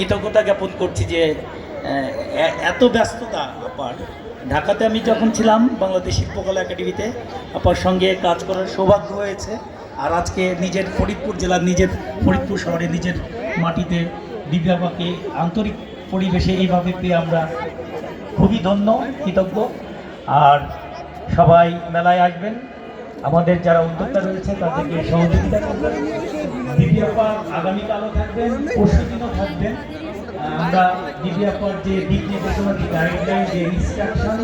কৃতজ্ঞতা জ্ঞাপন করছি যে এত ব্যস্ততা আপার। ঢাকাতে আমি যখন ছিলাম, বাংলাদেশ শিল্পকলা একাডেমিতে, আপার সঙ্গে কাজ করার সৌভাগ্য হয়েছে। আর আজকে নিজের ফরিদপুর জেলার নিজের ফরিদপুর শহরে নিজের মাটিতে দিব্যাবাকে আন্তরিক পরিবেশে এইভাবে পেয়ে আমরা খুবই ধন্য, কৃতজ্ঞ। আর সবাই মেলায় আসবেন। আমাদের যারা উদ্যোক্তা রয়েছে, তাদেরকে সহযোগিতা করবেন। দিব্যাপার আগামীকালও থাকবেন পরশু দিনও থাকবেন আমরা দিব্যাপার যে দিক নির্দেশনা, যে গাইডলাইন যে ইনস্ট্রাকশন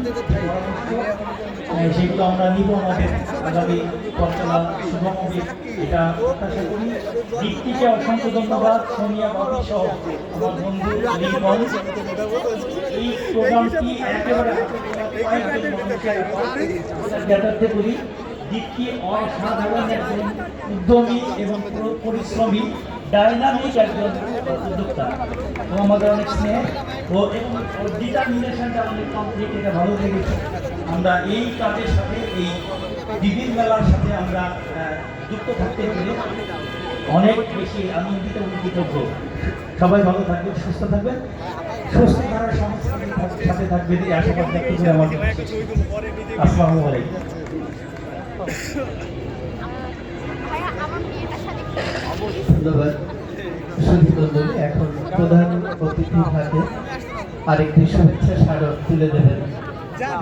সেগুলো আমরা নিব আমাদের আগামী পথচলা শুভম এটা প্রত্যাশা করি। দিকটিকে অসংখ্য ধন্যবাদ, সোনিয়া বাবি সহ আমার বন্ধু লিপন এই প্রোগ্রামটি একেবারে কয়েকজন মানুষের করি। দীপ্তি অসাধারণ একজন উদ্যমী এবং পরিশ্রমী ডাইনামিক একজন উদ্যোক্তা ও আমাদের অনেক স্নেহ ও ডিটারমিনেশনটা অনেক কমপ্লিট এটা ভালো লেগেছে আমরা এই কাজের সাথে এই বিভিন্ন মেলার সাথে আমরা যুক্ত থাকতে পেরে অনেক বেশি আনন্দিত এবং কৃতজ্ঞ সবাই ভালো থাকবেন সুস্থ থাকবেন সুস্থ ধারার সংস্কৃতির সাথে থাকবেন এই আশাবাদ ব্যক্ত করে আমার আসসালামু আলাইকুম ভাইয়া আমার মেয়েটার সাথে কি ধন্যবাদ। এখন প্রধান অতিথির হাতে আরেকটি শুভেচ্ছা স্মারক তুলে দেবেন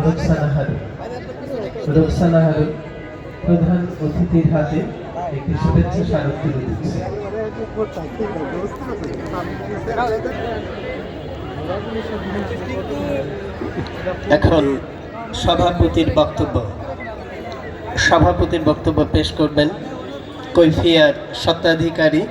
রোকসানা রোকসানা প্রধান অতিথির হাতে একটি শুভেচ্ছা স্মারক তুলে এখন সভাপতির বক্তব্য। সভাপতির বক্তব্য পেশ করবেন কৈফিয়ার স্বত্বাধিকারী।